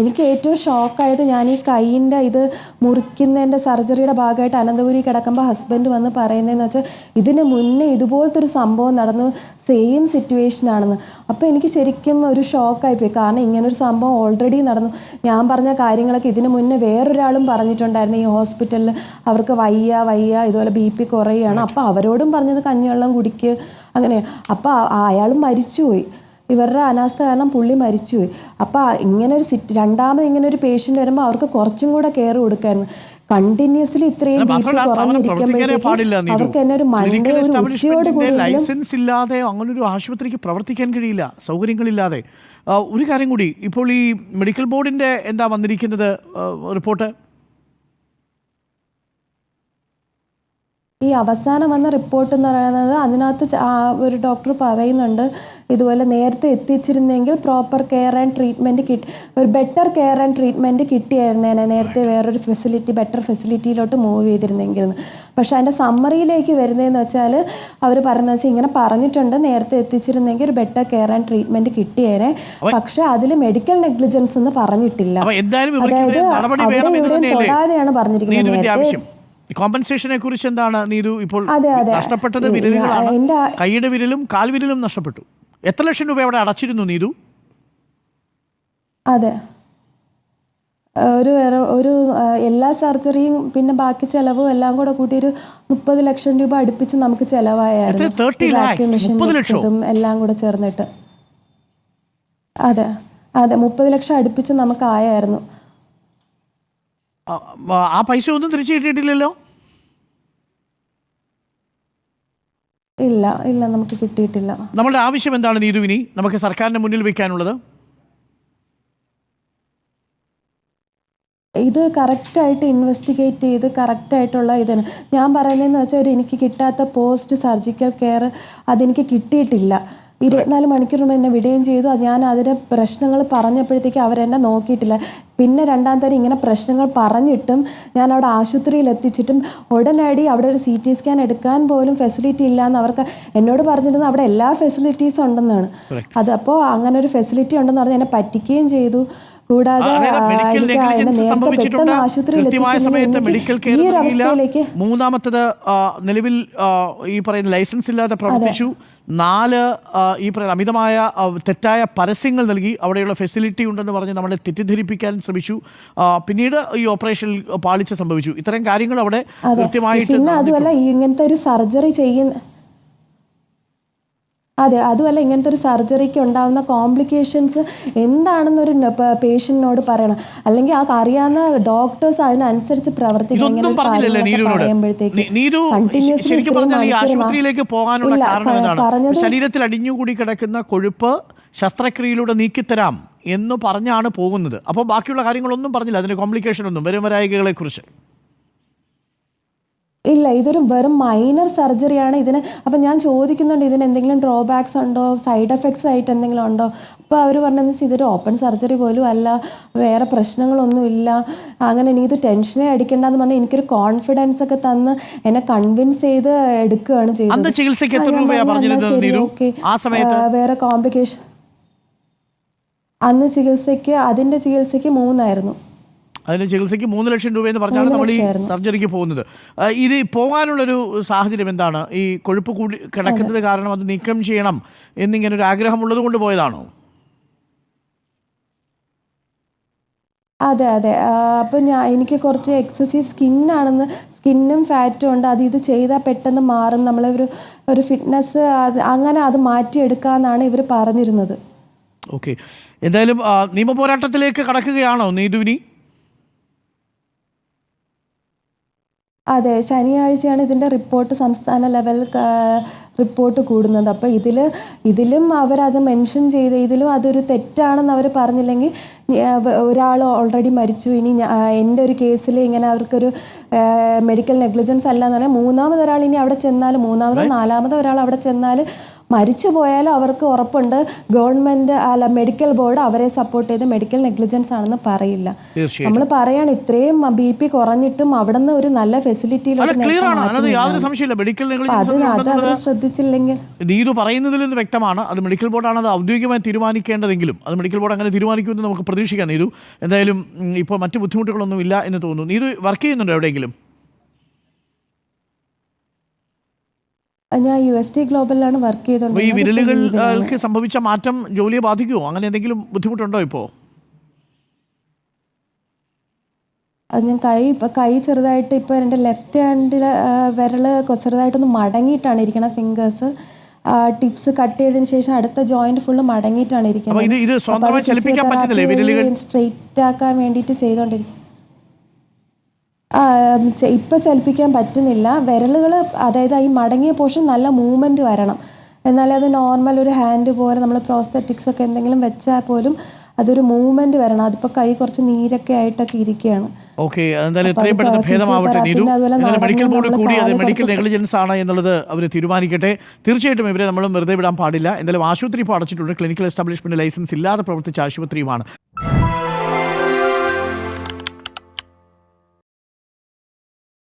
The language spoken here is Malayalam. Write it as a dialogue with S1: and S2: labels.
S1: എനിക്ക് ഏറ്റവും ഷോക്കായത് ഞാൻ ഈ കൈയിന്റെ ഇത് മുറിക്കുന്നതിന്റെ സർജറിയുടെ ഭാഗമായിട്ട് അനന്തപുരി കിടക്കുമ്പോൾ ഹസ്ബൻഡ് വന്ന് പറയുന്നതെന്ന് വെച്ചാൽ ഇതിന് മുന്നേ ഇതുപോലത്തെ ഒരു സംഭവം നടന്നു സെയിം സിറ്റുവേഷൻ ആണെന്ന്. അപ്പോൾ എനിക്ക് ശരിക്കും ഒരു ഷോക്കായിപ്പോയി. കാരണം ഇങ്ങനൊരു സംഭവം ഓൾറെഡി നടന്നു. ഞാൻ പറഞ്ഞ കാര്യങ്ങളൊക്കെ ഇതിന് മുന്നേ വേറൊരാളും പറഞ്ഞിട്ടുണ്ടായിരുന്നു ഈ ഹോസ്പിറ്റലിൽ അവർക്ക് വയ്യ വയ്യ ഇതുപോലെ ബി പി കുറയുകയാണ്. അപ്പോൾ അവരോടും പറഞ്ഞത് കഞ്ഞിവെള്ളം കുടിക്കുക അങ്ങനെയാണ്. അപ്പോൾ അയാളും മരിച്ചുപോയി. ഇവരുടെ അനാസ്ഥ കാരണം പുള്ളി മരിച്ചുപോയി. അപ്പോൾ ഇങ്ങനെ ഒരു സിറ്റ് രണ്ടാമത് ഇങ്ങനെ ഒരു പേഷ്യന്റ് വരുമ്പോൾ അവർക്ക് കുറച്ചും കൂടെ കെയർ കൊടുക്കായിരുന്നു. കണ്ടിന്യൂസ്ലി ഇത്രയും അവർക്ക് തന്നെ ഒരു മൺഡേ ഒരു ഉച്ചയോട്
S2: ലൈസൻസ് ഇല്ലാതെ അങ്ങനെ ഒരു ആശുപത്രിക്ക് പ്രവർത്തിക്കാൻ കഴിയില്ല സൗകര്യങ്ങളില്ലാതെ. ഒരു കാര്യം കൂടി ഇപ്പോൾ ഈ മെഡിക്കൽ ബോർഡിന്റെ എന്താ വന്നിരിക്കുന്നത് റിപ്പോർട്ട്
S1: ഈ അവസാനം വന്ന റിപ്പോർട്ട് എന്ന് പറയുന്നത് അതിനകത്ത് ഒരു ഡോക്ടർ പറയുന്നുണ്ട് ഇതുപോലെ നേരത്തെ എത്തിച്ചിരുന്നെങ്കിൽ പ്രോപ്പർ കെയർ ആൻഡ് ട്രീറ്റ്മെന്റ് കിട്ടി ഒരു ബെറ്റർ കെയർ ആൻഡ് ട്രീറ്റ്മെന്റ് കിട്ടിയായിരുന്നേനെ നേരത്തെ വേറൊരു ഫെസിലിറ്റി ബെറ്റർ ഫെസിലിറ്റിയിലോട്ട് മൂവ് ചെയ്തിരുന്നെങ്കിൽ. പക്ഷേ അതിന്റെ സമ്മറിയിലേക്ക് വരുന്നതെന്ന് വെച്ചാൽ അവർ പറയുന്നത് വെച്ചാൽ ഇങ്ങനെ പറഞ്ഞിട്ടുണ്ട് നേരത്തെ എത്തിച്ചിരുന്നെങ്കിൽ ഒരു ബെറ്റർ കെയർ ആൻഡ് ട്രീറ്റ്മെന്റ് കിട്ടിയേനെ. പക്ഷേ അതിൽ മെഡിക്കൽ നെഗ്ലിജൻസ് എന്ന് പറഞ്ഞിട്ടില്ല. അതായത് അവിടെ ഇവിടെയും തൊടാതെയാണ് പറഞ്ഞിരിക്കുന്നത്. നേരത്തെ
S2: കോമ്പൻസേഷനെ കുറിച്ച് എന്താണ് നീതു ഇപ്പോൾ. നഷ്ടപ്പെട്ടത്? വിരലുകളാണ്. കൈയുടെ വിരലും കാൽവിരലും നഷ്ടപ്പെട്ടു. എത്ര ലക്ഷം രൂപ അവിടെ അടച്ചിരുന്നു നീതു?
S1: അതെ. ഒരു വേറെ ഒരു എല്ലാ സർജറിയും പിന്നെ ബാക്കി ചെലവും എല്ലാം കൂടെ കൂട്ടി ഒരു മുപ്പത് ലക്ഷം രൂപ അടുപ്പിച്ച് നമുക്ക് ചെലവായായിരുന്നു.
S2: എത്ര? 30
S1: ഈ vacuum
S2: lakhs?
S1: machine
S2: 30 ലക്ഷമോ?
S1: എല്ലാം കൂടെ ചേർന്നിട്ട്. അതെ. അതെ മുപ്പത് ലക്ഷം അടുപ്പിച്ച് നമുക്ക് ആയായിരുന്നു.
S2: ആ, പൈസ ഒന്നും തിരിച്ചു കിട്ടിയിട്ടില്ലല്ലോ?
S1: ഇല്ല ഇല്ല നമുക്ക് കിട്ടിയിട്ടില്ല.
S2: നമ്മളുടെ ആവശ്യം എന്താണ് നീതുവിനി? നമുക്ക് സർക്കാരിന്റെ മുന്നിൽ വെക്കാനുള്ളത്?
S1: ഇത് കറക്റ്റായിട്ട് ഇൻവെസ്റ്റിഗേറ്റ് ചെയ്ത് കറക്റ്റായിട്ടുള്ള ഇതാണ്. ഞാൻ പറയുന്നതെന്ന് വെച്ചാൽ ഒരു എനിക്ക് കിട്ടാത്ത പോസ്റ്റ് സർജിക്കൽ കെയർ അതെനിക്ക് കിട്ടിയിട്ടില്ല. ഇരുപത്തിനാല് മണിക്കൂർ മുമ്പ് എന്നെ വിടുകയും ചെയ്തു. അത് ഞാൻ അതിന് പ്രശ്നങ്ങൾ പറഞ്ഞപ്പോഴത്തേക്ക് അവരെന്നെ നോക്കിയിട്ടില്ല. പിന്നെ രണ്ടാം തരം ഇങ്ങനെ പ്രശ്നങ്ങൾ പറഞ്ഞിട്ടും ഞാൻ അവിടെ ആശുപത്രിയിൽ എത്തിച്ചിട്ടും ഉടനടി അവിടെ ഒരു സി ടി സ്കാൻ എടുക്കാൻ പോലും ഫെസിലിറ്റി ഇല്ല എന്ന് അവർക്ക് എന്നോട് പറഞ്ഞിരുന്നത് അവിടെ എല്ലാ ഫെസിലിറ്റീസും ഉണ്ടെന്നാണ്. അത് അപ്പോൾ അങ്ങനെ ഒരു ഫെസിലിറ്റി ഉണ്ടെന്ന് പറഞ്ഞ് എന്നെ പറ്റിക്കുകയും ചെയ്തു. കൂടാതെ
S2: കൃത്യമായ സമയത്ത് മെഡിക്കൽ കെയർ നൽകിയില്ല മൂന്നാമത്തത് നിലവിൽ ഈ പറയുന്ന ലൈസൻസ് ഇല്ലാതെ പ്രവർത്തിച്ചു. നാല് ഈ പറയുന്ന അമിതമായ തെറ്റായ പരസ്യങ്ങൾ നൽകി. അവിടെയുള്ള ഫെസിലിറ്റി ഉണ്ടെന്ന് പറഞ്ഞ് നമ്മളെ തെറ്റിദ്ധരിപ്പിക്കാൻ ശ്രമിച്ചു. പിന്നീട് ഈ ഓപ്പറേഷനിൽ പാളിച്ച സംഭവിച്ചു. ഇത്തരം കാര്യങ്ങൾ അവിടെ കൃത്യമായിട്ട്
S1: അതുമല്ല ഇങ്ങനത്തെ ഒരു സർജറി ചെയ്യുന്ന അതെ അതുമല്ല ഇങ്ങനത്തെ ഒരു സർജറിക്ക് ഉണ്ടാകുന്ന കോംപ്ലിക്കേഷൻസ് എന്താണെന്നൊരു പേഷ്യന്റിനോട് പറയണം. അല്ലെങ്കിൽ ആ അറിയാവുന്ന ഡോക്ടേഴ്സ് അതിനനുസരിച്ച് പ്രവർത്തിക്കണം ഇങ്ങനെ
S2: ഇതൊന്നും
S1: ഒരു
S2: പറഞ്ഞില്ലല്ലേ
S1: കാര്യങ്ങളൊക്കെ
S2: നീരുവിനോട്?
S1: പറയുമ്പോഴത്തേക്ക്
S2: നീ- നീരു
S1: continuously
S2: ശരിക്കും
S1: ഇത്രയും
S2: പറഞ്ഞാൽ ഈ ആശുപത്രിയിലേക്ക് പോകാനുള്ള
S1: ഇല്ല,
S2: കാരണം
S1: പ-
S2: എന്താണ്?
S1: പറഞ്ഞത്
S2: ശരീരത്തിൽ അടിഞ്ഞുകൂടി കിടക്കുന്ന കൊഴുപ്പ് ശസ്ത്രക്രിയയിലൂടെ നീക്കിത്തരാം എന്ന് പറഞ്ഞാണ് പോകുന്നത്. അപ്പോൾ ബാക്കിയുള്ള കാര്യങ്ങളൊന്നും പറഞ്ഞില്ല. അതിന് കോംപ്ലിക്കേഷൻ ഒന്നും. വരും വരായികകളെ കുറിച്ച്
S1: ഇല്ല ഇതൊരു വെറും മൈനർ സർജറിയാണ് ഇതിന് അപ്പം ഞാൻ ചോദിക്കുന്നുണ്ട് ഇതിന് എന്തെങ്കിലും ഡ്രോബാക്സ് ഉണ്ടോ? സൈഡ് എഫക്ട്സ് ആയിട്ട് എന്തെങ്കിലും ഉണ്ടോ? അപ്പോൾ അവർ പറഞ്ഞതെന്ന് വെച്ചാൽ ഇതൊരു ഓപ്പൺ സർജറി പോലും അല്ല വേറെ പ്രശ്നങ്ങളൊന്നുമില്ല അങ്ങനെ നീ ഇത് ടെൻഷനെ അടിക്കേണ്ടെന്ന് പറഞ്ഞാൽ എനിക്കൊരു കോൺഫിഡൻസ് ഒക്കെ തന്ന് എന്നെ കൺവിൻസ് ചെയ്ത് എടുക്കുകയാണ് ചെയ്തത്? വേറെ കോംപ്ലിക്കേഷൻ അന്ന് ചികിത്സയ്ക്ക് അതിന്റെ ചികിത്സയ്ക്ക് മൂന്നായിരുന്നു.
S2: അതിന് ചികിത്സയ്ക്ക് മൂന്ന് ലക്ഷം രൂപയെന്ന് പറഞ്ഞാണ് നമ്മൾ ഈ സർജറിക്ക് പോകുന്നത്. ഇത് പോകാനുള്ളൊരു സാഹചര്യം എന്താണ്? ഈ കൊഴുപ്പ് കൂടി കിടക്കുന്നത് കാരണം അത് നീക്കം ചെയ്യണം എന്നിങ്ങനെ ഒരു ആഗ്രഹമുള്ളത് കൊണ്ട് പോയതാണോ?
S1: അതെ അതെ. അപ്പോൾ ഞാൻ എനിക്ക് കുറച്ച് എക്സസൈസ് സ്കിന്നാണെന്ന് സ്കിന്നും ഫാറ്റും ഉണ്ട്. അത് ഇത് ചെയ്താൽ പെട്ടെന്ന് മാറും. നമ്മളൊരു ഒരു ഒരു ഫിറ്റ്നസ് അങ്ങനെ അത് മാറ്റിയെടുക്കാമെന്നാണ് ഇവർ പറഞ്ഞിരുന്നത്.
S2: ഓക്കെ എന്തായാലും ആ, നിയമ പോരാട്ടത്തിലേക്ക് കടക്കുകയാണോ നീതുവിനി?
S1: അതെ ശനിയാഴ്ചയാണ് ഇതിന്റെ റിപ്പോർട്ട് സംസ്ഥാന ലെവൽ റിപ്പോർട്ട് കൂടുന്നത്. അപ്പോൾ ഇതിൽ ഇതിലും അവരത് മെൻഷൻ ചെയ്ത് ഇതിലും അതൊരു തെറ്റാണെന്ന് അവർ പറഞ്ഞില്ലെങ്കിൽ ഒരാൾ ഓൾറെഡി മരിച്ചു. ഇനി എന്റെ ഒരു കേസിൽ ഇങ്ങനെ അവർക്കൊരു മെഡിക്കൽ നെഗ്ലിജൻസ് അല്ല എന്ന് പറഞ്ഞാൽ മൂന്നാമത് ഒരാൾ ഇനി അവിടെ ചെന്നാൽ മൂന്നാമതോ നാലാമതോ ഒരാൾ അവിടെ ചെന്നാൽ മരിച്ചു പോയാലും അവർക്ക് ഉറപ്പുണ്ട്. ഗവൺമെന്റ് അല്ല മെഡിക്കൽ ബോർഡ് അവരെ സപ്പോർട്ട് ചെയ്ത് മെഡിക്കൽ നെഗ്ലിജൻസ് ആണെന്ന് പറയില്ല. നമ്മൾ പറയാണ് ഇത്രയും ബി പി കുറഞ്ഞിട്ടും അവിടെ നിന്ന് ഒരു നല്ല ഫെസിലിറ്റിയിലോട്ട് അത് അത് അവർ
S2: നെഗ്ലിജൻസ്
S1: ശ്രദ്ധിച്ചില്ലെങ്കിൽ
S2: നീതു പറയുന്നതിൽ നിന്ന് വ്യക്തമാണ്. അത് മെഡിക്കൽ ബോർഡാണ് അത് ഔദ്യോഗികമായി തീരുമാനിക്കേണ്ടതെങ്കിലും. അത് മെഡിക്കൽ ബോർഡ് അങ്ങനെ തീരുമാനിക്കുമെന്ന് നമുക്ക് പ്രതീക്ഷിക്കാം നീതു. എന്തായാലും ഇപ്പോൾ മറ്റ് ബുദ്ധിമുട്ടുകളൊന്നും ഇല്ല എന്ന് തോന്നുന്നു. നീതു വർക്ക് ചെയ്യുന്നുണ്ടോ എവിടെയെങ്കിലും?
S1: ഞാൻ യു എസ് ടി ഗ്ലോബലിലാണ് വർക്ക്
S2: ചെയ്തത് ഈ വിരലുകൾക്ക് സംഭവിച്ച മാറ്റം ജോലിയെ ബാധിക്കുമോ അങ്ങനെ എന്തെങ്കിലും ബുദ്ധിമുട്ടുണ്ടോ ഇപ്പോൾ?
S1: അത് ഞാൻ കൈ ഇപ്പം കൈ ചെറുതായിട്ട് ഇപ്പോൾ എന്റെ ലെഫ്റ്റ് ഹാൻഡിൽ വിരൽ ചെറുതായിട്ടൊന്ന് മടങ്ങിയിട്ടാണ് ഇരിക്കുന്നത് ഫിംഗേഴ്സ് ടിപ്സ് കട്ട് ചെയ്തതിന് ശേഷം അടുത്ത ജോയിന്റ് ഫുള്ള് മടങ്ങിയിട്ടാണ്
S2: ഇരിക്കുന്നത്
S1: സ്ട്രെയിറ്റ് ആക്കാൻ വേണ്ടിയിട്ട് ചെയ്തുകൊണ്ടിരിക്കും ഇപ്പൊ ചലിപ്പിക്കാൻ പറ്റുന്നില്ല. വിരലുകൾ അതായത് ഈ മടങ്ങിയ പോർഷൻ നല്ല മൂവ്മെന്റ് വരണം. എന്നാലേ അത് നോർമൽ ഒരു ഹാൻഡ് പോലെ നമ്മൾ പ്രോസ്തറ്റിക്സ് ഒക്കെ എന്തെങ്കിലും വെച്ചാൽ പോലും അതൊരു മൂവ്മെന്റ് വരണം. അതിപ്പോ കൈ കുറച്ച് നീരൊക്കെ ആയിട്ടൊക്കെ ഇരിക്കുകയാണ്
S2: മെഡിക്കൽ ബോർഡ് കൂടി അത് മെഡിക്കൽ നെഗ്ലിജൻസ് ആണ് എന്നുള്ളത് അവർ തീരുമാനിക്കട്ടെ. തീർച്ചയായിട്ടും ഇവരെ നമ്മൾ വെറുതെ വിടാൻ പാടില്ല. എന്തായാലും ആശുപത്രി ഇപ്പോൾ അടച്ചിട്ടുണ്ട്. ക്ലിനിക്കൽ എസ്റ്റാബ്ലിഷ്മെന്റ് ലൈസൻസ് ഇല്ലാതെ പ്രവർത്തിച്ച ആശുപത്രിയുമാണ്.